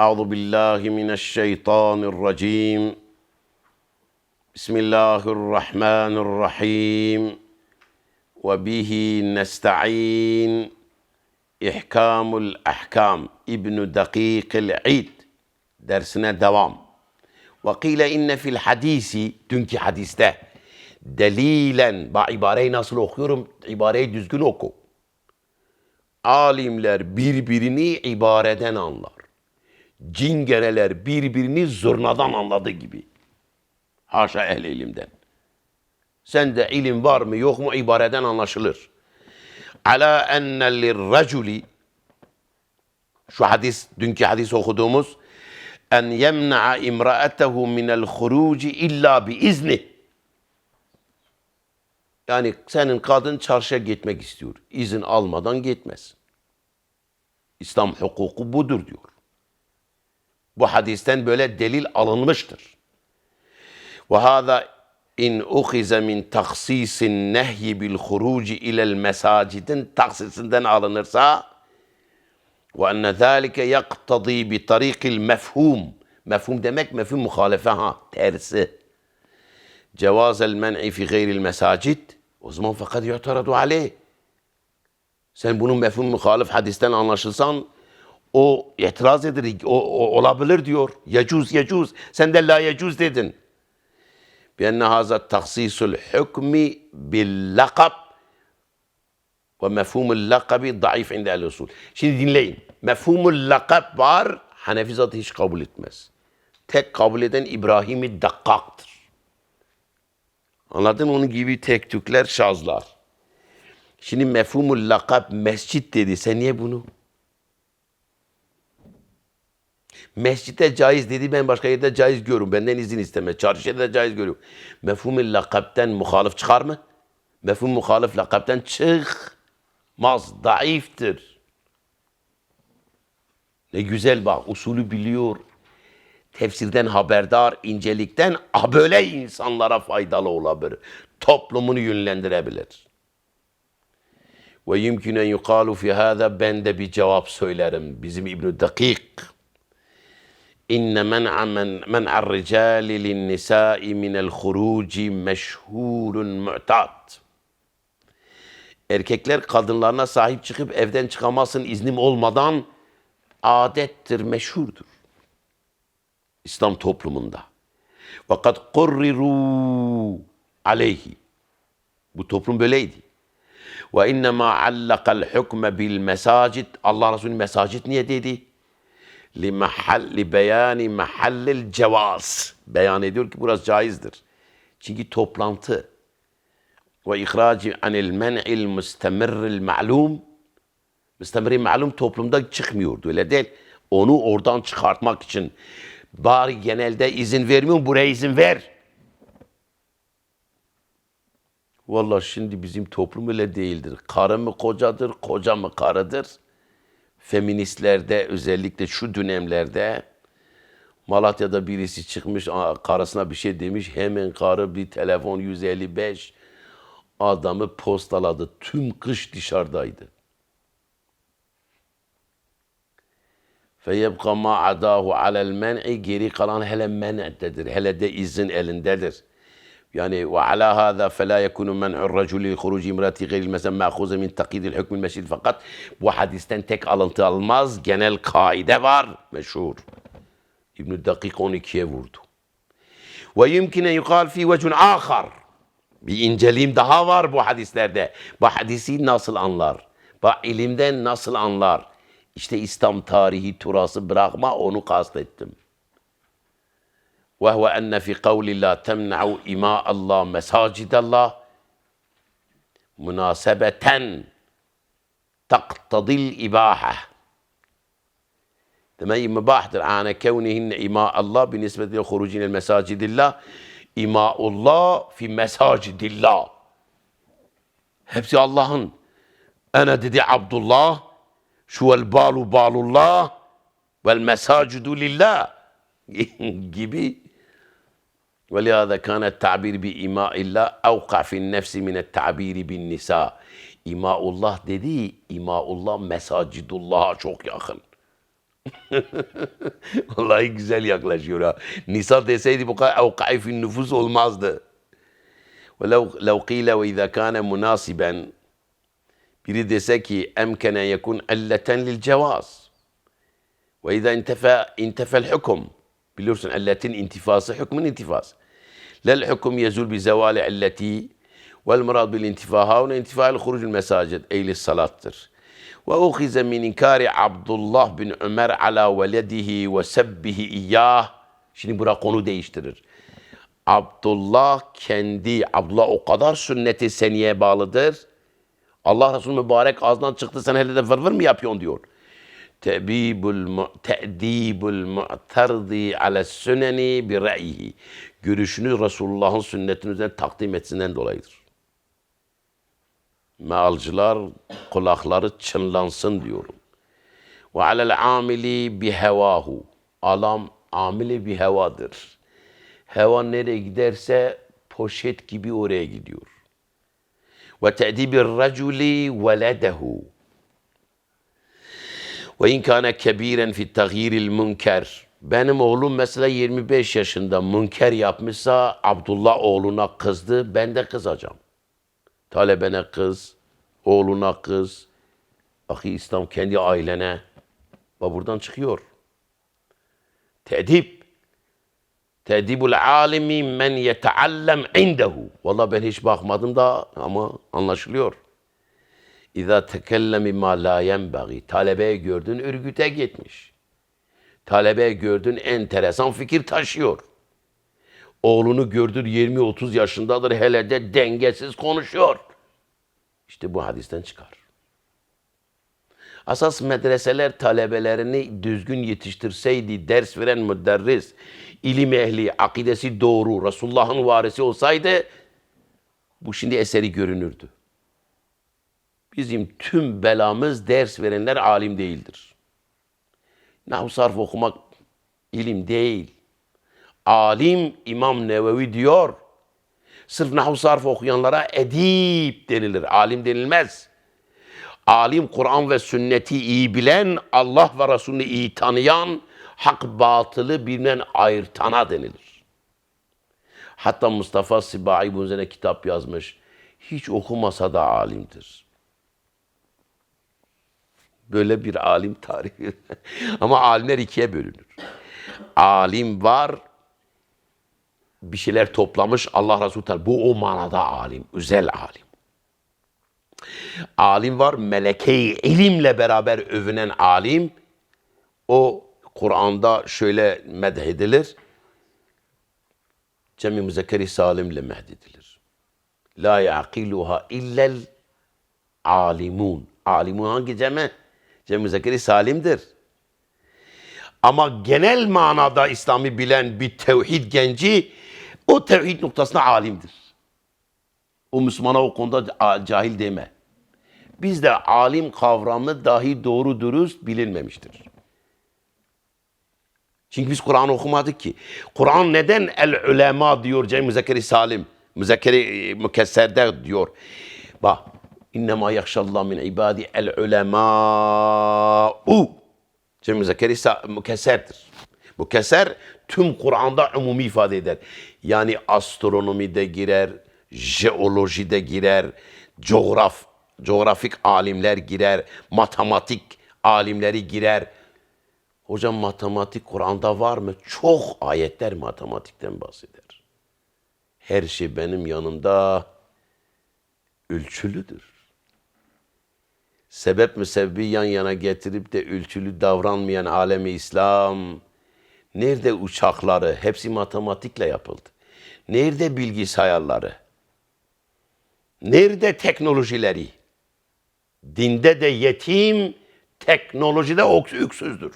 أعوذ بالله من الشيطان الرجيم بسم الله الرحمن الرحيم وبه نستعين إحكام الأحكام ابن دقيق العيد dersine devam. وقيل إن في الحديث dünkü hadiste delilen bak ibareyi nasıl okuyorum ibareyi düzgün oku. Alimler birbirini ibareden anlar. Cingereler birbirini zurnadan anladığı gibi. Haşa ehl ilimden. Sende ilim var mı yok mu ibareden anlaşılır. Ala enne lirraculi şu hadis, dünkü hadis okuduğumuz en yemna'a imra'atehu minel huruci illa bi izni. Yani senin kadın çarşıya gitmek istiyor. İzin almadan gitmez. İslam hukuku budur diyor. Bu hadisten böyle delil alınmıştır. Ve hâzâ in uhize min taksisin nehyi bil huruci ilel mesacidin taksisinden alınırsa ve enne zâlike yaktadî bi tarikil mefhum. Mefhum demek mefhum muhalefe ha tersi. Cevazel men'i fi gayril mesacid. O zaman fakat yu'taradu aleyh. Sen bunun mefhum muhalif hadisten anlaşılsan o itiraz eder, o, o olabilir diyor. Yecuz yecuz. Sen de la yecuz dedin. بأن هذا تخصيص الحكم باللقب ومفهوم اللقب ضعيف عند أهل الأصول. Şimdi dinleyin. Mefhumul lakab var. Hanefi zatı hiç kabul etmez. Tek kabul eden İbrahim-i Dakkak'tır. Anladın mı? Onun gibi tek tükler şazlar. Şimdi mefhumul lakab mescit dedi. Sen niye bunu? Mescitte caiz dedi ben başka yerde caiz görüyorum. Benden izin isteme. Çarşıda da caiz görüyorum. Mefhumul lakabten muhalif çıkar mı? Mefhum muhalif lakabten çıkmaz. Daiftir. Ne güzel bak usulü biliyor. Tefsirden haberdar, incelikten böyle insanlara faydalı olabilir. Toplumunu yönlendirebilir. Ve yumkün en yukalu fi hâzâ ben de bir cevap söylerim. Bizim İbn-i Dakik İnne men'a men men'ar ricali lin nisa'i minel huruci meşhurun mu'tat. Erkekler kadınlarına sahip çıkıp evden çıkamazsın iznim olmadan adettir, meşhurdur. İslam toplumunda. Fakat kurriru aleyhi. Bu toplum böyleydi. Ve innema allakal hukme bil mesacid. Allah Resulü mesacid niye dedi? Li beyani mahallil cevaz. Beyan ediyor ki burası caizdir. Çünkü toplantı ve ihraci anil men'il mustemirril ma'lum müstemiri ma'lum toplumda çıkmıyordu öyle değil. Onu oradan çıkartmak için bari genelde izin vermiyorum buraya izin ver. Vallahi şimdi bizim toplum öyle değildir. Karı mı kocadır, koca mı karıdır? feministlerde özellikle şu dönemlerde Malatya'da birisi çıkmış karısına bir şey demiş. Hemen karı bir telefon 155 adamı postaladı. Tüm kış dışarıdaydı. Feyebka ma adahu alel men'i geri kalan hele men'dedir. Hele de izin elindedir. Ve ala hâzâ felâ yekûnü men'ur raculi huruci imrati gayril mesen mâhuze min takidil hükmül meşil fakat bu hadisten tek alıntı almaz. Genel kaide var. Meşhur. İbn-i Dakik 12'ye vurdu. Ve yumkine yukal fi vecun ahar. Bir inceliğim daha var bu hadislerde. Bu hadisi nasıl anlar? Bu ilimden nasıl anlar? İşte İslam tarihi turası bırakma onu kastettim. وهو أن في قول الله تمنع إماء الله مساجد الله مناسبة تقتضي الإباحة. تمام مباح عن كونهن إماء الله بالنسبة للخروج المساجد الله إماء الله في مساجد الله. hepsi الله أنا ددي عبد الله شو balu balullah الله والمساجد لله. جيبي. ولهذا كان التعبير بإماء الله أوقع في النفس من التعبير بالنساء. İmaullah dedi, İmaullah mesacidullah'a çok yakın. Vallahi güzel yaklaşıyor ha. Nisa deseydi bu kadar evkai fin nüfus olmazdı. ولو لو قيل وإذا كان مناسبا biri dese ki emkene yekun elleten lil cevaz. Ve izâ intefe, intefel hüküm. Biliyorsun elletin intifası hükmün intifası. Bi zevali elleti vel murad bil intifaha ve intifa'l hurucul mesacid eyli salattır. Ve uhize min inkari Abdullah bin Ömer ala veledihi ve sebbihi iyyah. Şimdi bura konu değiştirir. Abdullah kendi, Abdullah o kadar sünneti seniye bağlıdır. Allah Resulü mübarek ağzından çıktı sen hele de vır vır mı yapıyorsun diyor. Te'bibul te'dibul mu'terdi ala süneni bi ra'yihi. Görüşünü Resulullah'ın sünnetinin üzerine takdim etsinden dolayıdır. Mealcılar kulakları çınlansın diyorum. Ve alel amili bi hevahu. Alam amili bi hevadır. Heva nereye giderse poşet gibi oraya gidiyor. Ve te'dibi raculi veledehu. Ve in kana kebiren fi taghyiril münker. Benim oğlum mesela 25 yaşında münker yapmışsa Abdullah oğluna kızdı, ben de kızacağım. Talebene kız, oğluna kız. Ahi İslam kendi ailene. Ve buradan çıkıyor. Tedip. Tedibul alimi men yeteallem indehu. Valla ben hiç bakmadım da ama anlaşılıyor. İza tekellemi ma la yenbagi. Talebeye gördün ürgüte gitmiş. Talebeye gördün enteresan fikir taşıyor. Oğlunu gördün 20-30 yaşındadır hele de dengesiz konuşuyor. İşte bu hadisten çıkar. Asas medreseler talebelerini düzgün yetiştirseydi, ders veren müderris, ilim ehli, akidesi doğru, Resulullah'ın varisi olsaydı bu şimdi eseri görünürdü. Bizim tüm belamız ders verenler alim değildir. Nahu sarf okumak ilim değil. Alim İmam Nevevi diyor. Sırf nahu sarf okuyanlara edip denilir. Alim denilmez. Alim Kur'an ve sünneti iyi bilen, Allah ve Resulünü iyi tanıyan, hak batılı birbirinden ayırtana denilir. Hatta Mustafa Sibai bunun kitap yazmış. Hiç okumasa da alimdir. Böyle bir alim tarihi. Ama alimler ikiye bölünür. Alim var, bir şeyler toplamış Allah Resulü Teala. Bu o manada alim, özel alim. Alim var, meleke ilimle beraber övünen alim. O Kur'an'da şöyle medhedilir. Cem-i müzekkeri salimle mehdedilir. La yaqiluha illel alimun. Alimun hangi ceme? Cem-i müzekkeri salimdir. Ama genel manada İslam'ı bilen bir tevhid genci o tevhid noktasında alimdir. O Müslümana o konuda cahil deme. Bizde alim kavramı dahi doğru dürüst bilinmemiştir. Çünkü biz Kur'an okumadık ki. Kur'an neden el ulema diyor Cem Müzekkeri Salim? Müzekkeri e, mükesserde diyor. Bak. İnnemâ yakşallah min ibadi el ulemâ'u. Cem Müzekkeri Sa- mükesserdir. Mükesser tüm Kur'an'da umumi ifade eder. Yani astronomide girer, jeolojide girer, coğraf, coğrafik alimler girer, matematik alimleri girer. Hocam matematik Kur'an'da var mı? Çok ayetler matematikten bahseder. Her şey benim yanımda ölçülüdür. Sebep müsebbi yan yana getirip de ölçülü davranmayan alemi İslam, nerede uçakları? Hepsi matematikle yapıldı. Nerede bilgisayarları? Nerede teknolojileri? Dinde de yetim, teknolojide öksüzdür.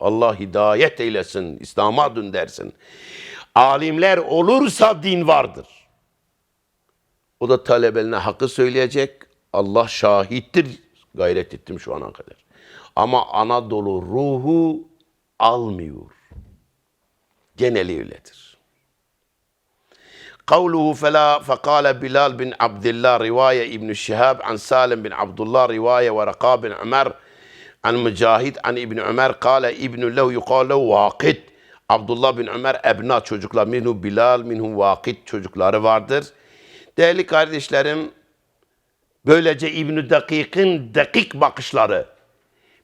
Allah hidayet eylesin, İslam'a dön dersin. Alimler olursa din vardır. O da talebeline hakkı söyleyecek. Allah şahittir. Gayret ettim şu ana kadar. Ama Anadolu ruhu almıyor. Geneli öyledir. قوله فلا فقال بلال بن عبد الله رواية ابن شهاب عن سالم بن عبد الله رواية ورقاء بن عمر An Mücahid, an İbn Ömer, kâle İbn lehu yukâle vakit. Abdullah bin Ömer ebna çocuklar, minhu Bilal, minhu vakit çocukları vardır. Değerli kardeşlerim, böylece İbn-i Dakik'in dakik bakışları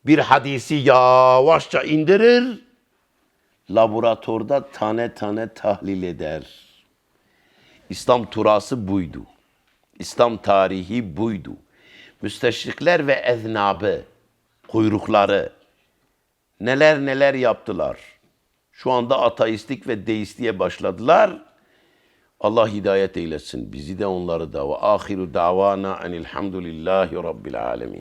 bir hadisi yavaşça indirir, laboratuvarda tane tane tahlil eder. İslam turası buydu. İslam tarihi buydu. Müsteşrikler ve eznabı, kuyrukları neler neler yaptılar. Şu anda ateistik ve deistliğe başladılar. Allah hidayet eylesin bizi de onları da. Ve ahiru davana enilhamdülillahi rabbil alemin.